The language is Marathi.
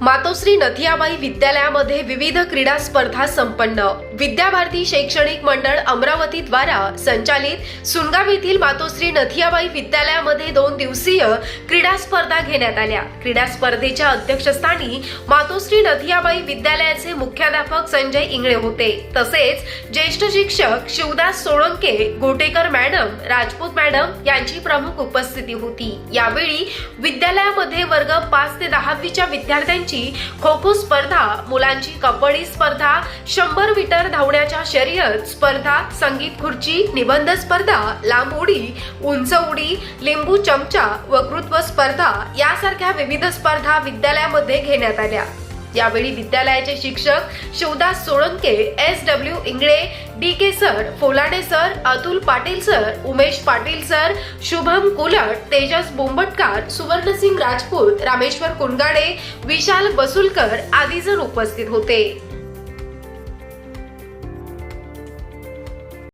मातोश्री नथियाबाई विद्यालयामध्ये विविध क्रीडा स्पर्धा संपन्न. विद्याभारती शैक्षणिक मंडळ अमरावती द्वारा संचालित सुनगाव येथील मातोश्री नथियाबाई विद्यालयामध्ये दोन दिवसीय क्रीडा स्पर्धा घेण्यात आल्या. क्रीडा स्पर्धेच्या अध्यक्षस्थानी मातोश्री नथियाबाई विद्यालयाचे मुख्याध्यापक संजय इंगळे होते. तसेच ज्येष्ठ शिक्षक शिवदास सोळंके गोटेकर मॅडम राजपूत मॅडम यांची प्रमुख उपस्थिती होती. यावेळी विद्यालयामध्ये वर्ग पाच ते दहावीच्या विद्यार्थ्यांची खो खो स्पर्धा मुलांची कबड्डी स्पर्धा शंभर मीटर धावण्याच्या शर्यत स्पर्धा संगीत खुर्ची निबंध स्पर्धा लांब उडी उंच उडी लिंबू चमचा वक्तृत्व स्पर्धा यासारख्या विविध स्पर्धा विद्यालयामध्ये घेण्यात आल्या. यावेळी विद्यालयाचे शिक्षक Shivdas Solanke S W Ingale D K sir Folade sir Atul Patil sir Umesh Patil sir Shubham Kulat Tejas Bombatkar Suvarnasingh Rajput Rameshwar Kundade Vishal Basulkar आदी जण उपस्थित होते.